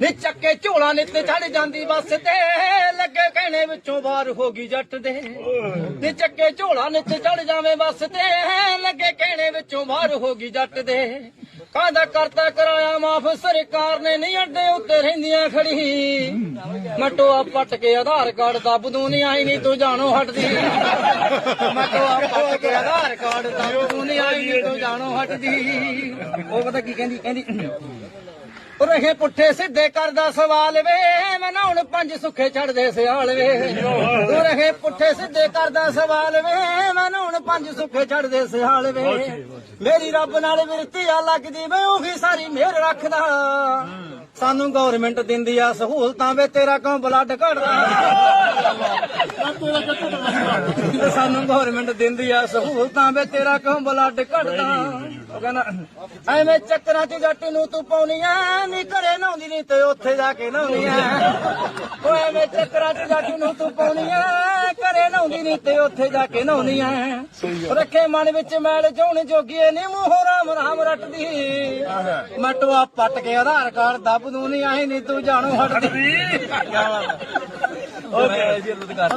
ਨੀ ਚੱਕੇ ਝੋਲਾ ਨਿੱਤ ਚੜ ਜਾਂਦੀ ਬੱਸ ਤੇ। ਲੱਗੇ ਕਹਿਣੇ ਵਿੱਚੋਂ ਬਾਹਰ ਹੋ ਗਈ ਜੱਟ ਦੇ। ਨੀ ਚੱਕੇ ਝੋਲਾ ਨਿੱਤ ਚੜ ਜਾਵੇਂ ਬੱਸ ਤੇ। ਲੱਗੇ ਕਹਿਣੇ ਵਿੱਚੋਂ ਬਾਹਰ ਹੋ ਗਈ ਜੱਟ ਦੇ। ਕਾਹਦਾ ਕਰਤਾ ਕਰਾਇਆ ਮਾਫ? ਸਰਕਾਰ ਨੇ ਨਹੀਂ ਅੱਡੇ ਉੱਤੇ ਰਹਿੰਦੀਆਂ ਖੜੀ। ਮਟੋਆ ਪੱਟ ਕੇ ਆਧਾਰ ਕਾਰਡ ਦੱਬ ਨਹੀਂ ਆਈ ਨਹੀਂ ਤੂੰ ਜਾਣੋ ਹਟਦੀ। ਮਟੋਆ ਪੱਟ ਕੇ ਆਧਾਰ ਕਾਰਡ ਦੱਬ ਨਹੀਂ ਆਈ ਨਹੀਂ ਤੂੰ ਜਾਣੋ ਹਟਦੀ। ਉਹ ਪਤਾ ਕੀ ਕਹਿੰਦੀ? ਕਹਿੰਦੀ ਰਹੇ ਪੁੱਠੇ ਸਿੱਧੇ ਕਰਦਾ ਸਵਾਲ ਵੇ ਮੈਂ ਹੁਣ ਪੰਜ ਸੁੱਖੇ ਛੱਡਦੇ ਸਿਆਲ ਵੇ। ਰਹੇ ਪੁੱਠੇ ਸਿੱਧੇ ਕਰਦਾ ਸਵਾਲ ਵੇ ਮੈਂ ਹੁਣ ਪੰਜ ਸੁੱਖੇ ਛੱਡਦੇ ਸਿਆਲ ਵੇ। ਮੇਰੀ ਰੱਬ ਨਾਲ ਵਿਰਤੀ ਆ ਲੱਗਦੀ ਵੇ ਉਹੀ ਸਾਰੀ ਮਿਹਰ ਰੱਖਦਾ। ਸਾਨੂੰ ਗਵਰਨਮੈਂਟ ਦਿੰਦੀ ਆ ਸਹੂਲਤਾਂ ਵੇ, ਤੇਰਾ ਕਿਉਂ ਬਲੱਡ ਘਟਦਾ? ਤੇ ਸਾਨੂੰ ਗਵਰਨਮੈਂਟ ਦਿੰਦੀ ਆ ਸਹੂਲਤਾਂ ਵੇ, ਤੇਰਾ ਕਿਉਂ ਬਲੱਡ ਘਟਦਾ? ਉਹ ਕਹਿੰਦਾ, ਐਵੇਂ ਚੱਕਰਾਂ 'ਚ ਜੱਟ ਨੂੰ ਤੂੰ ਪਾਉਣੀ ਐ ਨੀ ਘਰੇ ਨਹਾਉਂਦੀ ਨਹੀਂ ਤੇ ਉੱਥੇ ਜਾ ਕੇ ਨਹਾਉਣੀ ਐ ਓ ਐਵੇਂ ਚੱਕਰਾਂ 'ਚ ਜੱਟ ਨੂੰ ਤੂੰ ਪਾਉਣੀ ਐ ਘਰੇ ਨਹਾਉਂਦੀ ਨਹੀਂ ਤੇ ਉੱਥੇ ਜਾ ਕੇ ਨਹਾਉਣੀ ਐ। ਰੱਖੇ ਮਨ ਵਿੱਚ ਮੈਲ ਜਾਉਣ ਜੋਗੀਏ ਨੀ ਮੂੰਹੋਂ ਰਾਮ ਰਾਮ ਰੱਟਦੀ। ਮਟਵਾ ਪੱਟ ਕੇ ਆਧਾਰ ਕਾਰਡ ਦੱਬ ਦੂੰ ਨਹੀਂ ਆਈ ਨਹੀਂ ਤੂੰ ਜਾਣੋ ਹਟਦੀ। ਓਕੇ। ਜੀ ਕਰ